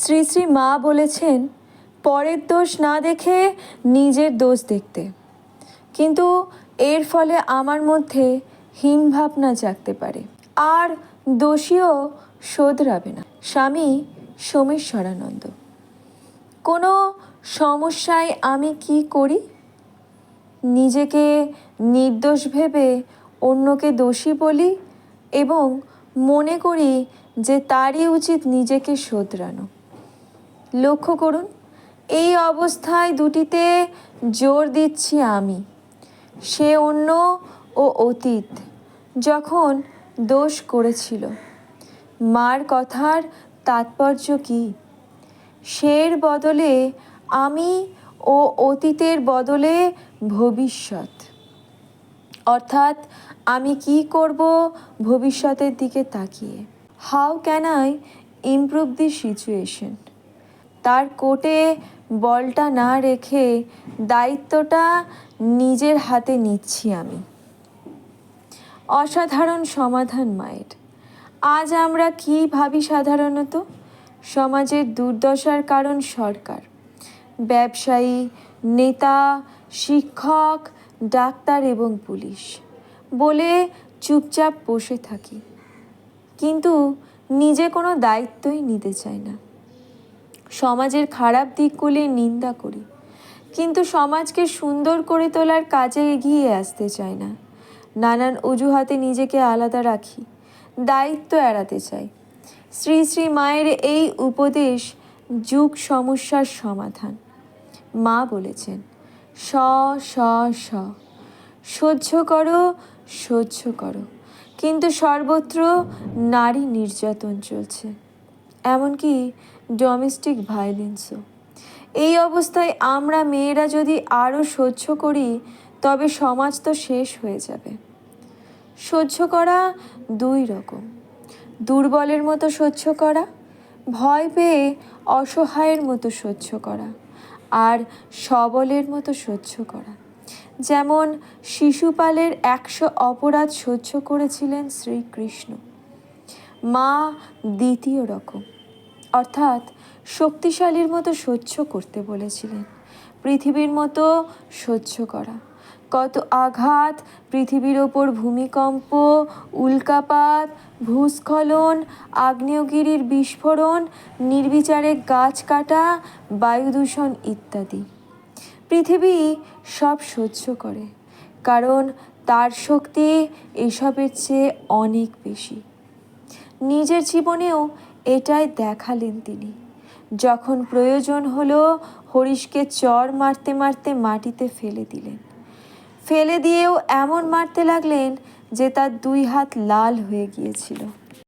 শ্রী শ্রী মা বলেছেন, পরের দোষ না দেখে নিজের দোষ দেখতে। কিন্তু এর ফলে আমার মধ্যে হীন ভাবনা জাগতে পারে। আর দোষীও শোধরাবে না। স্বামী সোমেশ্বরানন্দ, কোনো সমস্যায় আমি কি করি? নিজেকে নির্দোষ ভেবে অন্যকে দোষী বলি এবং মনে করি যে তারই উচিত নিজেকে শোধরানো। লক্ষ্য করুন, এই অবস্থায় দুটিতে জোর দিচ্ছি আমি, সে অন্য ও অতীত যখন দোষ করেছিল। মার কথার তাৎপর্য কী? সের বদলে আমি ও অতীতের বদলে ভবিষ্যৎ। অর্থাৎ আমি কি করব ভবিষ্যতের দিকে তাকিয়ে? How can I improve the situation তার কোটে বলটা না রেখে দায়িত্বটা নিজের হাতে নিচ্ছি আমি। অসাধারণ সমাধান, মায়ের। আজ আমরা কি ভাবি সাধারণত? সমাজের দুর্দশার কারণ সরকার। ব্যবসায়ী, নেতা, শিক্ষক, ডাক্তার এবং পুলিশ বলে চুপচাপ বসে থাকি। কিন্তু নিজে কোনো দায়িত্বই নিতে চায় না। সমাজের খারাপ দিকগুলির নিন্দা করি। কিন্তু সমাজকে সুন্দর করে তোলার কাজে এগিয়ে আসতে চাই না। নানান অজুহাতে নিজেকে আলাদা রাখি, দায়িত্ব এড়াতে চাই। শ্রী শ্রী মায়ের এই উপদেশ যুগ সমস্যার সমাধান। মা বলেছেন, স স স। সহ্য করো সহ্য করো। কিন্তু সর্বত্র নারী নির্যাতন চলছে। এমনকি ডোমেস্টিক ভায়োলেন্সও এই অবস্থায় আমরা মেয়েরা যদি আরও সহ্য করি, তবে সমাজ তো শেষ হয়ে যাবে। সহ্য করা দুই রকম। দুর্বলের মতো সহ্য করা, ভয় পেয়ে অসহায়ের মতো সহ্য করা, আর সবলের মতো সহ্য করা। যেমন শিশুপালের একশো অপরাধ সহ্য করেছিলেন শ্রীকৃষ্ণ। মা দ্বিতীয় রকম। অর্থাৎ শক্তিশালীর মতো সহ্য করতে বলেছিলেন, পৃথিবীর মতো সহ্য করা। কত আঘাত, পৃথিবীর ওপর ভূমিকম্প, উল্কাপাত, ভূস্খলন, আগ্নেয়গিরির বিস্ফোরণ, নির্বিচারে গাছ কাটা বায়ুদূষণ ইত্যাদি। পৃথিবী সব সহ্য করে, কারণ তার শক্তি এসবের চেয়ে অনেক বেশি। নিজের জীবনেও এটাই দেখালেন তিনি। যখন প্রয়োজন হলো হরিশকে চর মারতে মারতে মাটিতে ফেলে দিলেন। ফেলে দিয়েও এমন মারতে লাগলেন যে তার দুই হাত লাল হয়ে গিয়েছিল।